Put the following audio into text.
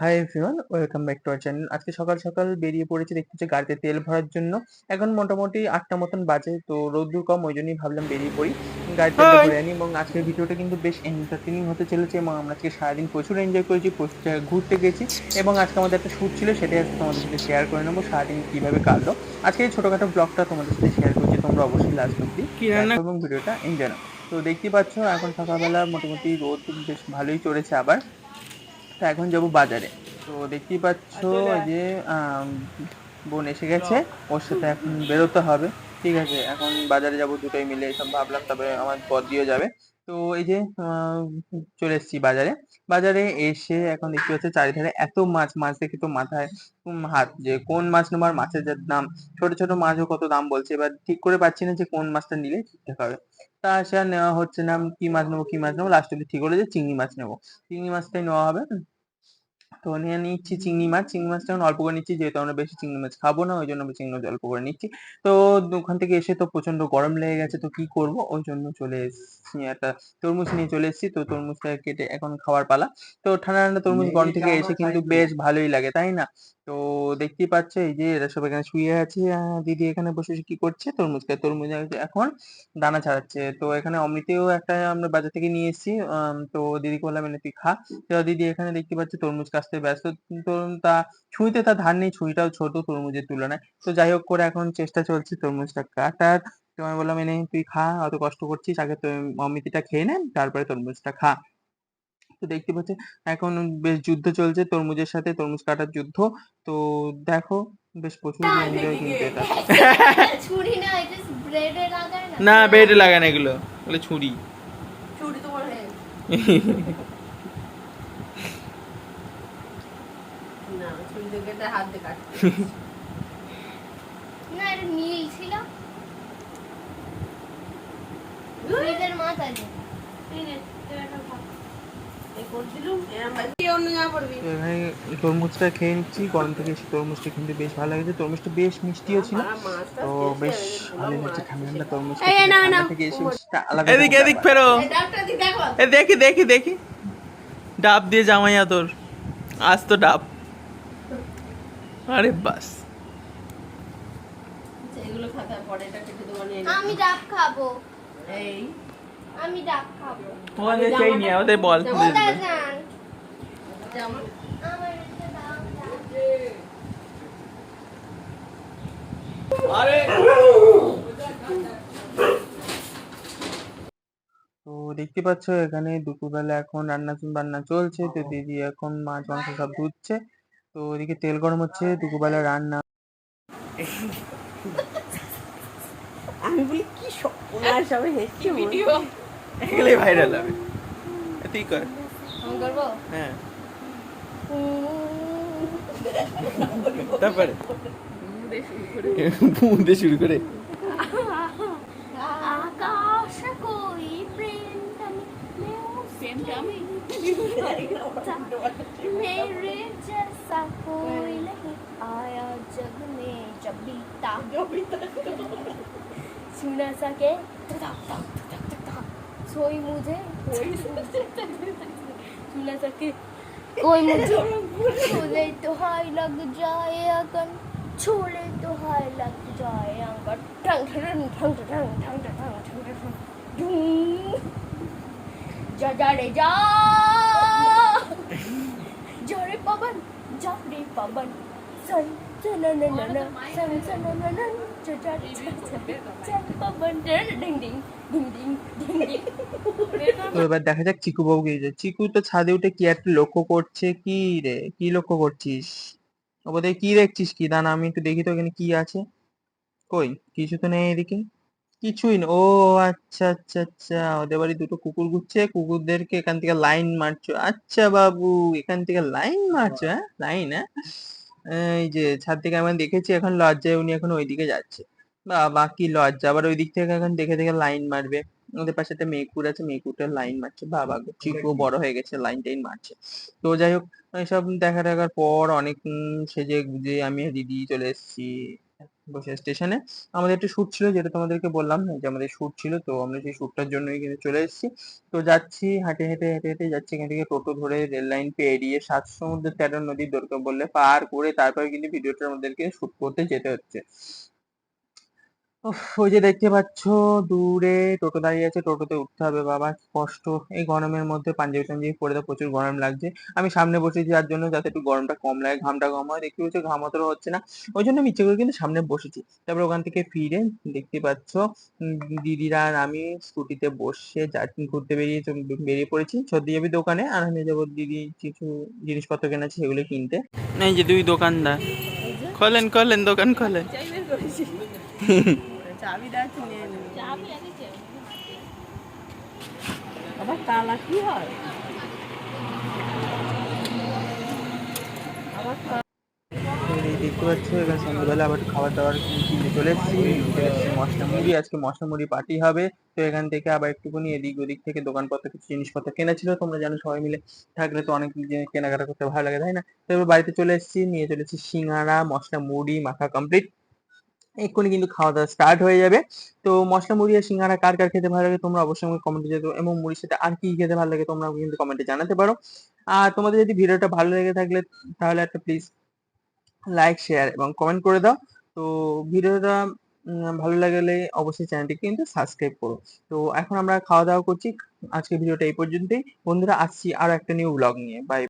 Hi everyone welcome back to our channel আজকে সকাল সকাল বেরিয়ে পড়েছি দেখতে হচ্ছে গাড়িতে তেল ভরার জন্য। এখন মোটামুটি আটটা মতন বাজে তো রোদ্দুর কম ওই জন্যই ভাবলাম বেরিয়ে পড়ি। গাড়িতে ভরে আনি এবং আজকের ভিডিওটা কিন্তু বেশ এন্টারটেনিং হতে চলেছে এবং আমরা আজকে সারাদিন প্রচুর এনজয় করেছি ঘুরতে গেছি এবং আজকে আমাদের একটা শ্যুট ছিল সেটাই আজকে তোমাদের সাথে শেয়ার করে নেব সারাদিন কীভাবে কাটলো। আজকে এই ছোটোখাটো ব্লগটা তোমাদের সাথে শেয়ার করছি তোমরা অবশ্যই লাস্ট অব্দি এবং ভিডিওটা এনজয় নাও তো দেখতে পাচ্ছ এখন সকালবেলা মোটামুটি রোদ বেশ ভালোই চড়েছে আবার। তো এখন যাব বাজারে। তো দেখতেই পাচ্ছ যে বোন এসে গেছে ওর সাথে এখন বেরোতে হবে। ঠিক আছে এখন বাজারে যাব দুটোই মিলে এসব ভাবলাম তবে আমার পর দিয়ে যাবে। তো এই যে চলে এসেছি বাজারে। বাজারে এসে এখন দেখতে পাচ্ছি চারিধারে এত মাছ মাছ দেখে তো মাথায় হাত যে কোন মাছ নেবার, মাছের যার দাম, ছোট ছোট মাছও কত দাম বলছে, এবার ঠিক করে পাচ্ছি না যে কোন মাছটা নিলে ঠিকঠাক হবে। তা সে আর নেওয়া হচ্ছে না কি মাছ নেব, কি মাছ নেব লাস্ট অব্দি ঠিক হলো যে চিংড়ি মাছ নেব। চিংড়ি মাছটাই নেওয়া হবে তো নিয়ে নিচ্ছি চিংড়ি মাছ। চিংড়ি মাছটা এখন অল্প করে নিচ্ছি যেহেতু আমরা বেশি চিংড়ি মাছ খাব না ওই জন্য আমি চিংড়ি মাছ অল্প করে নিচ্ছি। তো ওখান থেকে এসে তো প্রচণ্ড গরম লেগে গেছে তো কি করব? ওই জন্য চলে এসেছি একটা তরমুজ নিয়ে চলে এসেছি। তো তরমুজটা কেটে এখন খাওয়ার পালা। তো ঠান্ডা ঠান্ডা তরমুজ গরম থেকে এসে কিন্তু বেশ ভালোই লাগে তাই না? তো দেখতেই পাচ্ছ এই যে এরা সব এখানে শুয়ে আছে। দিদি এখানে বসে কি করছে? তরমুজ খায় তরমুজ এখন দানা ছাড়াচ্ছে। তো এখানে অমৃতেও একটা আমরা বাজার থেকে নিয়ে এসেছি। তো দিদিকে বললাম এনে তুই খা। তো দিদি এখানে দেখতে পাচ্ছি তরমুজ কাটতে ব্যস্ত। তো তা ছুঁইতে তার ধার নেই ছুঁইটাও ছোট তরমুজের তুলনায়। তো যাই হোক করে এখন চেষ্টা চলছে তরমুজটা কাটার। তো আমি বললাম এনে তুই খা অত কষ্ট করছিস আগে তো অমৃতিটা খেয়ে নে তারপরে তরমুজটা খা। তো দেখতে পাচ্ছি এখন বেশ যুদ্ধ চলছে তরমুজের সাথে তরমুজ কাটার যুদ্ধ। তো দেখো বেশ প্রচুর এনজয় কিন্তু এটা ছুরি না এটা ব্রেডে লাগায় না না বেডে লাগানো এগুলো বলে ছুরি। ছুরি তো বলে না ছুরি দিয়ে কেটে হাত দিয়ে কাটতে না এটা নীল ছিল। তরমুজটা খেয়ে নিচ্ছি গরম থেকে এসে তরমুজটা কিন্তু বেশ ভালো লাগছে। তরমুজটা বেশ মিষ্টিও ছিল। তো বেশ ভালো লাগছে ঠান্ডা ঠান্ডা তরমুজ এই, এই, নাও, নাও। থেকে এসে আলাদা এদিক এদিক ফেরো। দেখি। দেখি দেখি ডাব দিয়ে জামাইয়া তোর আজ তো ডাব। আরে বাস। আচ্ছা, এগুলো খাতা পরে এটা কেটে দেবো আমি ডাব খাব। এই। আমি ডাব খাব। ওদের সেই নিয়ে ওদের বল ওটা জান। জামা? আমার একটা দাও দাও। আরে। তো দেখতে পাচ্ছ এখানে দুপুরবেলা এখন রান্না বান্না চলছে তো দিদি এখন মাছ মাংস সব ধুচ্ছে। তো ওদিকে তেল গরম হচ্ছে দুপুরবেলা রান্না। আমি বলি কি ওনার সবে হেসছি ভিডিও। এগুলাই ভাইরাল হবে। তুই কর। আমি করব? হ্যাঁ। তারপরে? শুরু করে আকাশ কই প্রেম আমি প্রেম আমি मेरे जैसा कोई नहीं आया जग में जब बीता सुना सके सोई मुझे सुना सके कोई मुझे छोले तो हाय लग जाए अगन छोले तो हाय लग जाए अंगन ठंग ठंग ठंग ठंग ठंग ठंग ठंग ठंग जा जा रे जा। জোরে পবন জোরে পবন। সন তো এবার দেখা যাক চিকু বাবু কি চিকু তো ছাদে উঠে কি একটা লক্ষ্য করছে? কি রে? কি লক্ষ্য করছিস? বোধহয় কি দেখছিস কি? দানা আমি একটু দেখি তো এখানে কি আছে। কই? কিছু তো নেই এদিকে। কিছুই না। ও আচ্ছা আচ্ছা আচ্ছা। ওদের বাড়ি দুটো কুকুর ঘুরছে। কুকুরদেরকে এখান থেকে লাইন মারছো। আচ্ছা বাবু এখান থেকে লাইন মারছো হ্যাঁ? লাইন হ্যাঁ? এই যে ছাদ থেকে আমি দেখেছি এখন লজ্জায় উনি এখন ওইদিকে যাচ্ছে। বাবা কি লজ্জা। আবার ওই দিক থেকে এখন দেখে দেখে লাইন মারবে। ওদের পাশে একটা মেয়েকুর আছে মেকুরটা লাইন মারছে। বাবা চিকু বড় হয়ে গেছে লাইন টাইন মারছে। তো যাই হোক এইসব দেখা দেখার পর অনেক সেজে গুজে আমি দিদি চলে এসেছি। বসে স্টেশনে আমাদের একটা শ্যুট ছিল যেটা তোমাদেরকে বললাম যে আমাদের শ্যুট ছিল, তো আমরা সেই শ্যুটটার জন্যই কিন্তু চলে এসেছি। তো যাচ্ছি, হেঁটে হেঁটে হেঁটে হেঁটে যাচ্ছি এখান থেকে টোটো ধরে রেল লাইন পেরিয়ে সাত সমুদ্র তেরো নদীর দরকার বললে পার করে তারপরে কিন্তু ভিডিওটা আমাদেরকে শ্যুট করতে যেতে হচ্ছে। ওই যে দেখতে পাচ্ছ দূরে টোটো দাঁড়িয়ে আছে টোটোতে উঠতে হবে বাবা কষ্ট। এই গরমের মধ্যে পাঞ্জাবি টাঞ্জাবি পরে তো প্রচুর গরম লাগছে। আমি সামনে বসেছি যার জন্য যাতে একটু গরমটা কম লাগে ঘামটা কম হয়। দেখতে পাচ্ছ ঘাম অতটা হচ্ছে না। ওই জন্য আমি ইচ্ছে করে কিন্তু সামনে বসেছি। তারপর ওখান থেকে ফিরে দেখতে পাচ্ছ দিদিরা আর আমি স্কুটিতে বসে যা ঘুরতে বেরিয়ে বেরিয়ে পড়েছি। সর্দি যাবি দোকানে আর আমি যাব দিদি কিছু জিনিসপত্র কেনা আছে সেগুলো কিনতে। এই যে দুই দোকানদার। খোলেন খোলেন দোকান খোলেন। আবার তালা কি হয়? আবার তালা- তো এই দেখতে পাচ্ছ এবার সন্ধ্যাবেলা আবার খাবার দাবার কিনতে চলে এসেছি। মশলা মুড়ি আজকে মশলা মুড়ি পার্টি হবে। তো এখান থেকে আবার একটুখানি এদিক ওদিক থেকে দোকানপত্র কিছু জিনিসপত্র কেনা ছিল। তোমরা জানো সবাই মিলে থাকলে তো অনেক জিনিস কেনাকাটা করতে ভালো লাগে তাই না? তো এবার বাড়িতে চলে এসেছি নিয়ে চলে এসেছি সিঙ্গারা মশলা মুড়ি মাখা কমপ্লিট এক্ষুনি কিন্তু খাওয়া দাওয়া স্টার্ট হয়ে যাবে। তো মশলা, মুড়ি আর সিঙ্গারা কার কার খেতে ভালো লাগে তোমরা অবশ্যই আমাকে কমেন্টে পারো এবং মুড়ির সাথে আর কি খেতে ভালো লাগে তোমরা কিন্তু কমেন্টে জানাতে পারো। আর তোমাদের যদি ভিডিওটা ভালো লেগে থাকলে, তাহলে একটা প্লিজ লাইক শেয়ার এবং কমেন্ট করে দাও। তো ভিডিওটা ভালো লাগলে অবশ্যই চ্যানেলটিকে কিন্তু সাবস্ক্রাইব করো। তো এখন আমরা খাওয়া দাওয়া করছি। আজকে ভিডিওটা এই পর্যন্তই। বন্ধুরা, আসছি আরও একটা নিউ ব্লগ নিয়ে। বাই